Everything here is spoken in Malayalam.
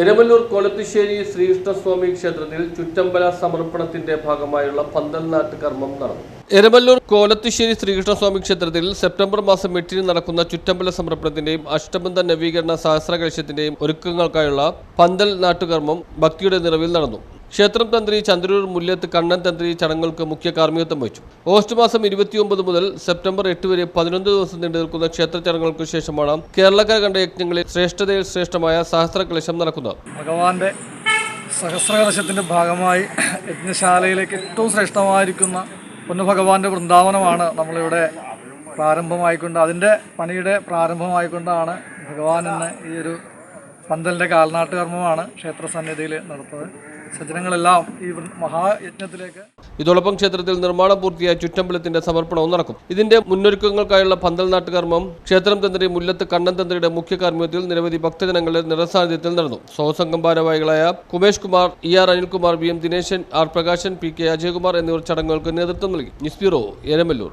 Eramalloor Kolathussery Sreekrishnaswamy ക്ഷേത്രത്തിൽ ചുറ്റമ്പല സമർപ്പണത്തിന്റെ ഭാഗമായുള്ള പന്തൽ നാട്ട് കർമ്മം നടന്നു. എരമല്ലൂർ കോലത്തുശ്ശേരി ശ്രീകൃഷ്ണസ്വാമി ക്ഷേത്രത്തിൽ സെപ്റ്റംബർ മാസം എട്ടിന് നടക്കുന്ന ചുറ്റമ്പല സമർപ്പണത്തിന്റെയും അഷ്ടബന്ധ നവീകരണ സഹസ്രകലശത്തിന്റെയും ഒരുക്കങ്ങൾക്കായുള്ള പന്തൽ നാട്ടുകർമ്മം ഭക്തിയുടെ നിറവിൽ നടന്നു. ക്ഷേത്രം തന്ത്രി ചന്ദ്രൂർ മുല്ലത്ത് കണ്ണൻ തന്ത്രി ചടങ്ങുകൾക്ക് മുഖ്യ കാർമ്മികത്വം വഹിച്ചു. ഓഗസ്റ്റ് മാസം ഇരുപത്തിയൊമ്പത് മുതൽ സെപ്റ്റംബർ എട്ട് വരെ പതിനൊന്ന് ദിവസം നീണ്ടു നിൽക്കുന്ന ക്ഷേത്ര ചടങ്ങുകൾക്ക് ശേഷമാണ് കേരളക്കര കണ്ട യജ്ഞങ്ങളിൽ ശ്രേഷ്ഠതയിൽ ശ്രേഷ്ഠമായ സഹസ്രകലശം നടക്കുന്നത്. ഭഗവാന്റെ സഹസ്രകലശത്തിന്റെ ഭാഗമായി യജ്ഞശാലയിലേക്ക് ഏറ്റവും ശ്രേഷ്ഠമായിരിക്കുന്ന പൊന്നുഭഗവാന്റെ വൃന്ദാവനമാണ് നമ്മളിവിടെ പ്രാരംഭമായിക്കൊണ്ട് അതിന്റെ പണിയുടെ പ്രാരംഭമായിക്കൊണ്ടാണ് ഭഗവാൻ ഇന്ന് ഈ ഒരു പന്തലിന്റെ കാൽനാട്ട് കർമ്മമാണ് ക്ഷേത്ര സന്നിധിയിൽ നടത്തുന്നത് സജ്ജനങ്ങളെല്ലാം ഈ മഹായജ്ഞത്തിലേക്ക് ഇതോടൊപ്പം ക്ഷേത്രത്തിൽ നിർമ്മാണം പൂർത്തിയായ ചുറ്റമ്പലത്തിന്റെ സമർപ്പണവും നടക്കും. ഇതിന്റെ മുന്നൊരുക്കങ്ങൾക്കായുള്ള പന്തൽ നാട്ടുകർമ്മം ക്ഷേത്രം തന്ത്രി മുല്ലത്ത് കണ്ണൻ തന്ത്രിയുടെ മുഖ്യ കാർമ്മ്യത്തിൽ നിരവധി ഭക്തജനങ്ങളുടെ നിറസാന്നിധ്യത്തിൽ നടന്നു. സഹസംഘം ഭാരവാഹികളായ Kumesh Kumar E R Anilkumar V M Dineshan R Prakashan P K Ajayakumar എന്നിവർ ചടങ്ങുകൾക്ക് നേതൃത്വം നൽകി. News bureau Eramalloor.